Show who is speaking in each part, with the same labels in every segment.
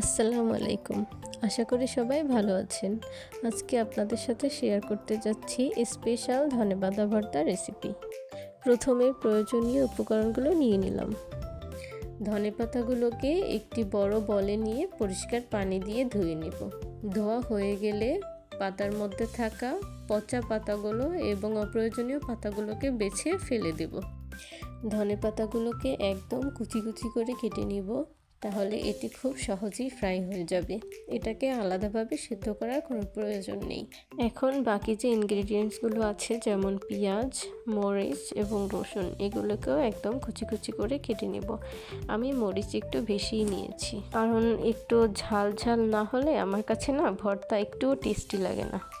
Speaker 1: আসসালামু আলাইকুম। আশা করি সবাই ভালো আছেন। আজকে আপনাদের সাথে শেয়ার করতে যাচ্ছি স্পেশাল ধনেপাতা ভর্তা রেসিপি প্রথমে প্রয়োজনীয় উপকরণগুলো নিয়ে নিলাম। ধনেপাতাগুলোকে একটি বড় বলে নিয়ে পরিষ্কার পানি দিয়ে ধুয়ে নেব। ধোয়া হয়ে গেলে পাতার মধ্যে থাকা পচা পাতাগুলো এবং অপ্রয়োজনীয় পাতাগুলোকে বেছে ফেলে দেব। ধনে পাতাগুলোকে একদম কুচি কুচি করে কেটে নিব। তাহলে এটি খুব সহজেই ফ্রাই হয়ে যাবে। এটাকে আলাদাভাবে সিদ্ধ করার কোনো প্রয়োজন নেই। এখন বাকি যে ইনগ্রিডিয়েন্টসগুলো আছে, যেমন পেঁয়াজ, মরিচ এবং রসুন, এগুলোকেও একদম কুচি কুচি করে কেটে নেব। আমি মরিচ একটু বেশিই নিয়েছি। কারণ একটু ঝাল ঝাল না হলে আমার কাছে না ভর্তা একটুও টেস্টি লাগে না।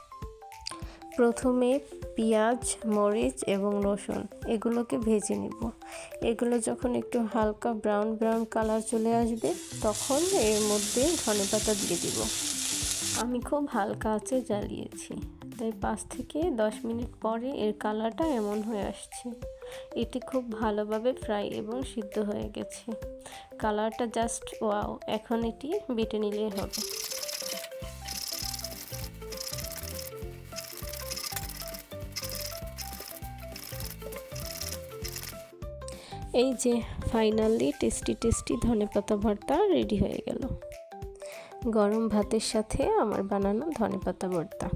Speaker 1: প্রথমে পেঁয়াজ, মরিচ এবং রসুন এগুলোকে ভেজে নিব। এগুলো যখন একটু হালকা ব্রাউন ব্রাউন কালার চলে আসবে, তখন এর মধ্যে ধনেপাতা দিয়ে দিব। আমি খুব হালকা আঁচে জ্বালিয়েছি, তাই পাঁচ থেকে দশ মিনিট পরে এর কালারটা এমন হয়ে আসছে। এটি খুব ভালোভাবে ফ্রাই এবং সিদ্ধ হয়ে গেছে। কালারটা জাস্ট ওয়াও, এখন এটি বেটে নিলেই হবে। এই যে ফাইনালি টেস্টি টেস্টি ধনেপাতা ভর্তা রেডি হয়ে গেল। গরম ভাতের সাথে আমার বানানো ধনেপাতা ভর্তা।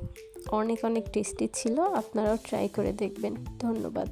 Speaker 1: অনেক অনেক টেস্টি ছিল, আপনারাও ট্রাই করে দেখবেন। ধন্যবাদ।